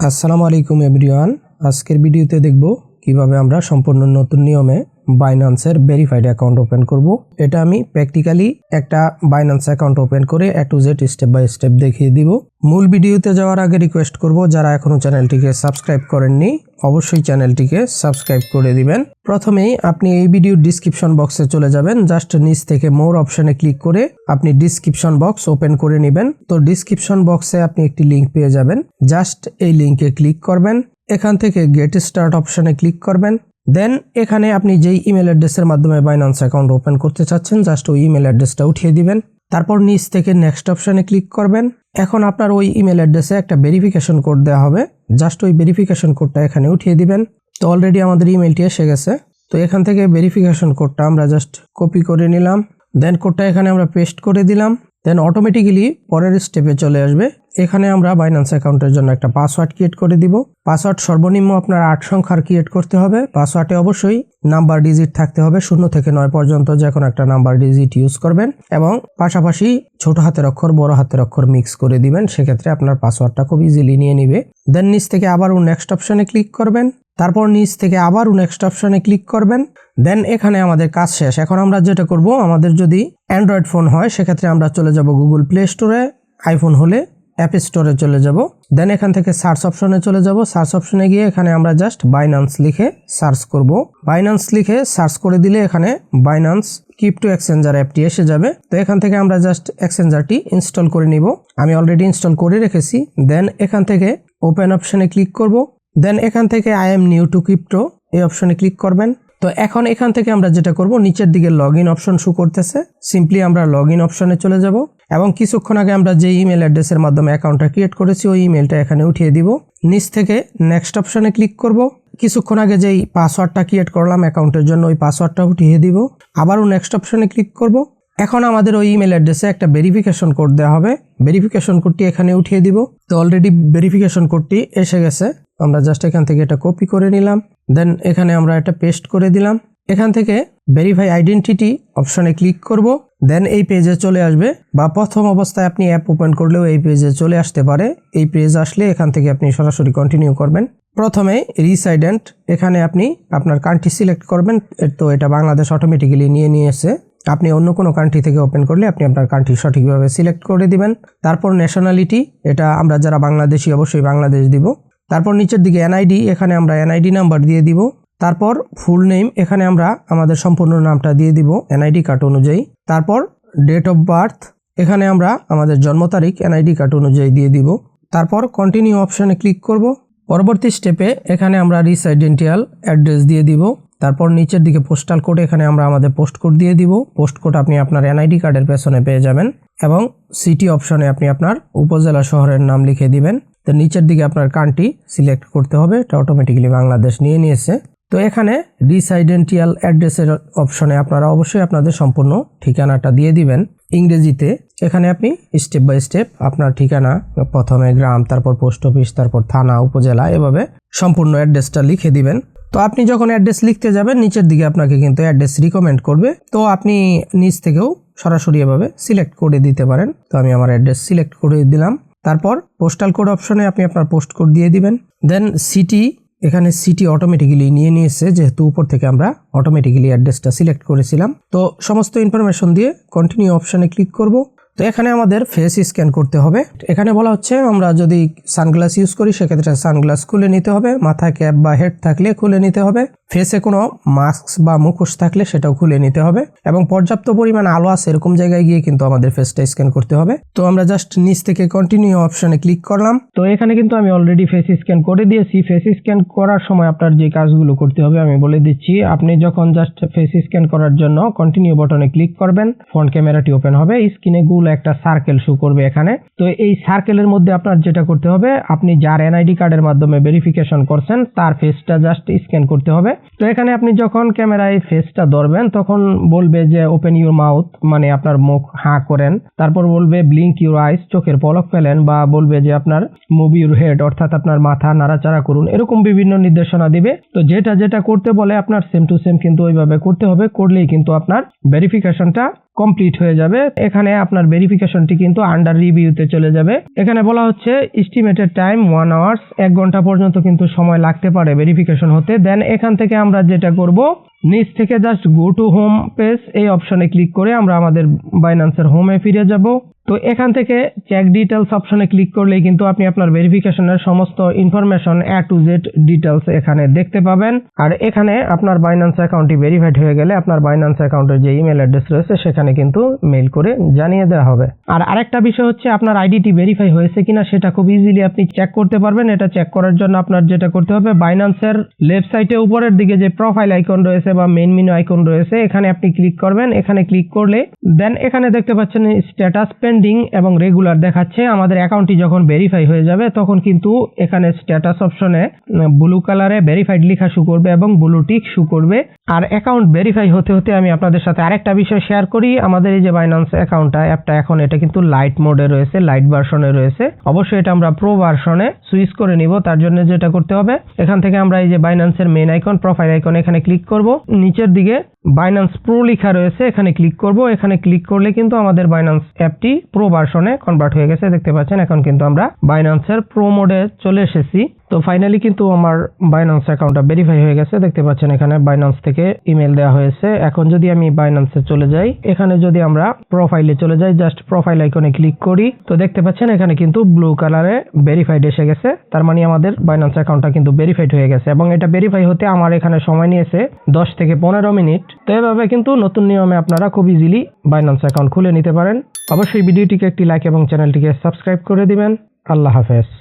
আসসালামু আলাইকুম এভরিওয়ান। আজকের ভিডিওতে দেখব কীভাবে আমরা সম্পূর্ণ নতুন নিয়মে বাইন্যান্সের ভেরিফাইড অ্যাকাউন্ট ওপেন করব। এটা আমি প্র্যাকটিক্যালি একটা বাইন্যান্স অ্যাকাউন্ট ওপেন করে A to Z step by step দেখিয়ে দিব। মূল ভিডিওতে যাওয়ার আগে রিকোয়েস্ট করব, যারা এখনও চ্যানেলটিকে সাবস্ক্রাইব করেননি, অবশ্যই চ্যানেলটিকে সাবস্ক্রাইব করে দিবেন। প্রথমেই আপনি এই ভিডিওর ডিসক্রিপশন বক্সে চলে যাবেন। জাস্ট নিচ থেকে মোর অপশনে ক্লিক করে আপনি ডিসক্রিপশন বক্স ওপেন করে নেবেন। তো ডিসক্রিপশন বক্সে আপনি একটি লিংক পেয়ে যাবেন। জাস্ট এই লিংকে ক্লিক করবেন। এখান থেকে গেট স্টার্ট অপশনে ক্লিক করবেন। দেন এখানে আপনি যেই ইমেল অ্যাড্রেসের মাধ্যমে বাইন্যান্স অ্যাকাউন্ট ওপেন করতে চাচ্ছেন জাস্ট ওই ইমেল অ্যাড্রেসটা উঠিয়ে দিবেন। তারপর নিচ থেকে নেক্সট অপশানে ক্লিক করবেন। এখন আপনার ওই ইমেল অ্যাড্রেসে একটা ভেরিফিকেশন কোড দেওয়া হবে। জাস্ট ওই ভেরিফিকেশন কোডটা এখানে উঠিয়ে দিবেন। তো অলরেডি আমাদের ইমেলটি এসে গেছে। তো এখান থেকে ভেরিফিকেশন কোডটা আমরা জাস্ট কপি করে নিলাম। দেন কোডটা এখানে আমরা পেস্ট করে দিলাম। দেন অটোমেটিক্যালি পরের স্টেপে চলে আসবে। এখানে আমরা বাইন্যান্স অ্যাকাউন্টের জন্য একটা পাসওয়ার্ড ক্রিয়েট করে দিব। পাসওয়ার্ড সর্বনিম্ন আপনার আট সংখ্যার ক্রিয়েট করতে হবে। পাসওয়ার্ডে অবশ্যই নাম্বার ডিজিট থাকতে হবে, শূন্য থেকে নয় পর্যন্ত যে কোনো একটা নাম্বার ডিজিট ইউজ করবেন এবং পাশাপাশি ছোট হাতের অক্ষর, বড় হাতের অক্ষর মিক্স করে দিবেন। সেক্ষেত্রে আপনার পাসওয়ার্ডটা খুব ইজিলি নিয়ে নিবে। দেন নিচ থেকে আবারও নেক্সট অপশনে ক্লিক করবেন। তারপর নিচ থেকে আবারও নেক্সট অপশনে ক্লিক করবেন। দেন এখানে আমাদের কাজ শেষ। এখন আমরা যেটা করব, আমাদের যদি অ্যান্ড্রয়েড ফোন হয়, সেক্ষেত্রে আমরা চলে যাব গুগল প্লে স্টোরে আইফোন হলে অ্যাপ স্টোরে চলে যাব। দেন এখান থেকে সার্চ অপশনে চলে যাব। সার্চ অপশনে গিয়ে এখানে আমরা জাস্ট বাইনান্স লিখে সার্চ করব। বাইনান্স লিখে সার্চ করে দিলে এখানে বাইনান্স ক্রিপ্টো এক্সচেঞ্জার অ্যাপটি এসে যাবে। তো এখান থেকে আমরা জাস্ট এক্সচেঞ্জারটি ইনস্টল করে নিব। আমি অলরেডি ইনস্টল করে রেখেছি। দেন এখান থেকে ওপেন অপশনে ক্লিক করব। দেন এখান থেকে I am new to crypto এই অপশনে ক্লিক করবেন। তো এখন এখান থেকে আমরা যেটা করব, নিচের দিকে লগ ইন অপশন শু করতেছে। সিম্পলি আমরা লগ ইন অপশনে চলে যাব এবং কিছুক্ষণ আগে আমরা যে ইমেল অ্যাড্রেসের মাধ্যমে অ্যাকাউন্টটা ক্রিয়েট করেছি, ওই ইমেলটা এখানে উঠিয়ে দিব। নিচ থেকে নেক্সট অপশনে ক্লিক করব। কিছুক্ষণ আগে যেই পাসওয়ার্ডটা ক্রিয়েট করলাম অ্যাকাউন্টের জন্য, ওই পাসওয়ার্ডটা উঠিয়ে দিব। আবারও নেক্সট অপশনে ক্লিক করব। এখন আমাদের ওই ইমেল অ্যাড্রেসে একটা ভেরিফিকেশন কোড দেওয়া হবে। ভেরিফিকেশন কোডটি এখানে উঠিয়ে দিব। তো অলরেডি ভেরিফিকেশন কোডটি এসে গেছে। আমরা জাস্ট এখান থেকে এটা কপি করে নিলাম। দেন এখানে আমরা এটা পেস্ট করে দিলাম। এখান থেকে ভেরিফাই আইডেন্টিটি অপশনে ক্লিক করব। দেন এই পেজে চলে আসবে বা প্রথম অবস্থায় আপনি অ্যাপ ওপেন করলেও এই পেজে চলে আসতে পারে। এই পেজ আসলে এখান থেকে আপনি সরাসরি কন্টিনিউ করবেন। প্রথমে রিসাইডেন্ট এখানে আপনি আপনার কান্ট্রি সিলেক্ট করবেন। তো এটা বাংলাদেশ অটোমেটিক্যালি নিয়ে নিয়েছে। আপনি অন্য কোনো কান্ট্রি থেকে ওপেন করলে আপনি আপনার কান্ট্রি সঠিকভাবে সিলেক্ট করে দিবেন। তারপর ন্যাশনালিটি এটা আমরা যারা বাংলাদেশি অবশ্যই বাংলাদেশ দিব। তারপর নিচের দিকে এনআইডি এখানে আমরা এনআইডি নাম্বার দিয়ে দিব। তারপর ফুল নেম এখানে আমরা আমাদের সম্পূর্ণ নামটা দিয়ে দিব এনআইডি কার্ড অনুযায়ী। তারপর ডেট অফ বার্থ এখানে আমরা আমাদের জন্ম তারিখ এনআইডি কার্ড অনুযায়ী দিয়ে দিব। তারপর কন্টিনিউ অপশানে ক্লিক করব। পরবর্তী স্টেপে এখানে আমরা রিস আইডেন্টিয়াল অ্যাড্রেস দিয়ে দিব। তারপর নিচের দিকে পোস্টাল কোড এখানে আমরা আমাদের পোস্ট কোড দিয়ে দিব। পোস্ট কোড আপনি আপনার এনআইডি কার্ডের পেছনে পেয়ে যাবেন এবং সিটি অপশনে আপনি আপনার উপজেলা শহরের নাম লিখে দিবেন। তো নিচের দিকে আপনার কান্ট্রি সিলেক্ট করতে হবে, এটা অটোমেটিক্যালি বাংলাদেশ নিয়ে নিয়েছে। তো এখানে রিসাইডেন্টিয়াল অ্যাড্রেসের অপশনে আপনারা অবশ্যই আপনাদের সম্পূর্ণ ঠিকানাটা দিয়ে দিবেন। ইংরেজিতে এখানে আপনি স্টেপ বাই স্টেপ আপনার ঠিকানা, প্রথমে গ্রাম, তারপর পোস্ট অফিস তারপর থানা, উপজেলা, এভাবে সম্পূর্ণ অ্যাড্রেসটা লিখে দিবেন। তো আপনি যখন অ্যাড্রেস লিখতে যাবেন, নিচের দিকে আপনাকে কিন্তু অ্যাড্রেস রিকমেন্ড করবে। তো আপনি নিচ থেকেও সরাসরি এভাবে সিলেক্ট করে দিতে পারেন। তো আমি আমার অ্যাড্রেস সিলেক্ট করে দিলাম। তারপর পোস্টাল কোড অপশনে আপনি আপনার পোস্ট কোড দিয়ে দিবেন। দেন সিটি এখানে সিটি অটোমেটিক্যালি নিয়ে নিয়েছে, যেহেতু উপর থেকে আমরা অটোমেটিক্যালি অ্যাড্রেসটা সিলেক্ট করেছিলাম। তো সমস্ত ইনফরমেশন দিয়ে কন্টিনিউ অপশানে ক্লিক করব। তো এখানে আমাদের ফেস স্ক্যান করতে হবে। এখানে বলা হচ্ছে, আমরা যদি সানগ্লাস ইউজ করি, সেক্ষেত্রে সানগ্লাস খুলে নিতে হবে। মাথায় ক্যাপ বা হেড থাকলে খুলে নিতে হবে। ফেসে কোনো মাস্ক বা মুখোশ থাকলে সেটাও খুলে নিতে হবে। এবং পর্যাপ্ত পরিমাণ আলো আছে এরকম জায়গায় গিয়ে কিন্তু আমাদের ফেসটা স্ক্যান করতে হবে। তো আমরা জাস্ট নিচ থেকে কন্টিনিউ অপশনে ক্লিক করলাম। তো এখানে কিন্তু আমি অলরেডি ফেস স্ক্যান করে দিয়েছি। ফেস স্ক্যান করার সময় আপনার যে কাজগুলো করতে হবে, আমি বলে দিচ্ছি, আপনি যখন জাস্ট ফেস স্ক্যান করার জন্য কন্টিনিউ বটনে ক্লিক করবেন ফ্রন্ট ক্যামেরাটি ওপেন হবে। স্ক্রিনে গুল একটা সার্কেল শো করবে এখানে। তো এই সার্কেলের মধ্যে আপনার যেটা করতে হবে, আপনি যার এনআইডি কার্ডের মাধ্যমে ভেরিফিকেশন করছেন, তার ফেসটা জাস্ট স্ক্যান করতে হবে। তো এখানে আপনি যখন ক্যামেরায় ফেসটা ধরবেন, তখন বলবে যে ওপেন ইউর মাউথ মানে আপনার মুখ হাঁ করেন। তারপর বলবে ব্লিঙ্ক ইউর আইস চোখের পলক ফেলেন বা বলবে যে, আপনার মুভ ইউর হেড অর্থাৎ আপনার মাথা নাড়াচাড়া করুন। এরকম বিভিন্ন নির্দেশনা দিবে। তো যেটা যেটা করতে বলে, আপনার সেম টু সেম কিন্তু ওইভাবে করতে হবে। করলেই কিন্তু আপনার ভেরিফিকেশনটা কমপ্লিট হয়ে যাবে। এখানে আপনার ভেরিফিকেশনটি কিন্তু আন্ডার রিভিউতে চলে যাবে। এখানে বলা হচ্ছে এস্টিমেটেড টাইম ওয়ান আওয়ার্স এক ঘণ্টা পর্যন্ত কিন্তু সময় লাগতে পারে ভেরিফিকেশন হতে। দেন এখান থেকে আমরা যেটা করব, নিচ থেকে just go to home page এই অপশনে ক্লিক করে আমরা আমাদের বাইন্যান্সের হোমে ফিরে যাব। তো এখান থেকে চেক ডিটেলস অপশনে ক্লিক করলেই কিন্তু আপনি আপনার ভেরিফিকেশনের সমস্ত information A to Z details এখানে দেখতে পাবেন। আর এখানে আপনার বাইন্যান্স অ্যাকাউন্টটি ভেরিফাইড হয়ে গেলে আপনার বাইন্যান্স অ্যাকাউন্টের যে ইমেল অ্যাড্রেস রয়েছে সেখানে কিন্তু মেইল করে জানিয়ে দেওয়া হবে। আর আরেকটা বিষয় হচ্ছে আপনার আইডিটি ভেরিফাই হয়েছে কিনা সেটা খুব ইজিলি আপনি চেক করতে পারবেন। এটা চেক করার জন্য আপনার যেটা করতে হবে বাইন্যান্সের লেফট উপরের দিকে যে প্রোফাইল আইকন রয়েছে বা মেইন মেনু আইকন রয়েছে, এখানে আপনি ক্লিক করবেন। এখানে ক্লিক করলে দেন এখানে দেখতে পাচ্ছেন স্ট্যাটাস পেন্ডিং এবং রেগুলার দেখাচ্ছে, আমাদের অ্যাকাউন্টটি যখন ভেরিফাই হয়ে যাবে, তখন কিন্তু এখানে স্ট্যাটাস অপশনে ব্লু কালারে ভেরিফাইড লেখা শু করবে এবং ব্লু টিক শু করবে। আর অ্যাকাউন্ট ভেরিফাই হতে হতে আমি আপনাদের সাথে আরেকটা বিষয় শেয়ার করি। আমাদের এই যে বাইন্যান্স অ্যাকাউন্টটা অ্যাপটা এখন এটা কিন্তু লাইট মোডে রয়েছে লাইট ভার্সনে রয়েছে। অবশ্যই এটা আমরা প্রো ভার্সনে সুইচ করে নিব, তার জন্য যেটা করতে হবে, এখান থেকে আমরা এই যে বাইন্যান্সের মেন আইকন প্রোফাইল আইকন এখানে ক্লিক করব। নিচের দিকে বাইন্যান্স প্রো লেখা রয়েছে, এখানে ক্লিক করব। এখানে ক্লিক করলে কিন্তু আমাদের বাইন্যান্স অ্যাপটি প্রো ভার্সনে কনভার্ট হয়ে গেছে। দেখতে পাচ্ছেন, এখন কিন্তু আমরা বাইন্যান্সের প্রো মোডে চলে এসেছি। তো ফাইনালি কিন্তু আমার বাইন্যান্স অ্যাকাউন্টটা ভেরিফাই হয়ে গেছে। দেখতে পাচ্ছেন এখানে বাইন্যান্স থেকে ইমেল দেওয়া হয়েছে। এখন যদি আমি বাইন্যান্সে চলে যাই, এখানে যদি আমরা প্রোফাইলে চলে যাই জাস্ট প্রোফাইল আইকনে ক্লিক করি, তো দেখতে পাচ্ছেন এখানে কিন্তু ব্লু কালারে ভেরিফাইড এসে গেছে। তার মানে আমাদের বাইন্যান্স অ্যাকাউন্টটা কিন্তু ভেরিফাইড হয়ে গেছে এবং এটা ভেরিফাই হতে আমার এখানে সময় নিয়েছে দশ থেকে পনেরো মিনিট। তো এভাবে কিন্তু নতুন নিয়মে আপনারা খুব ইজিলি বাইন্যান্স অ্যাকাউন্ট খুলে নিতে পারেন। অবশ্যই ভিডিওটিকে একটি লাইক এবং চ্যানেলটিকে সাবস্ক্রাইব করে দিবেন। আল্লাহ হাফেজ।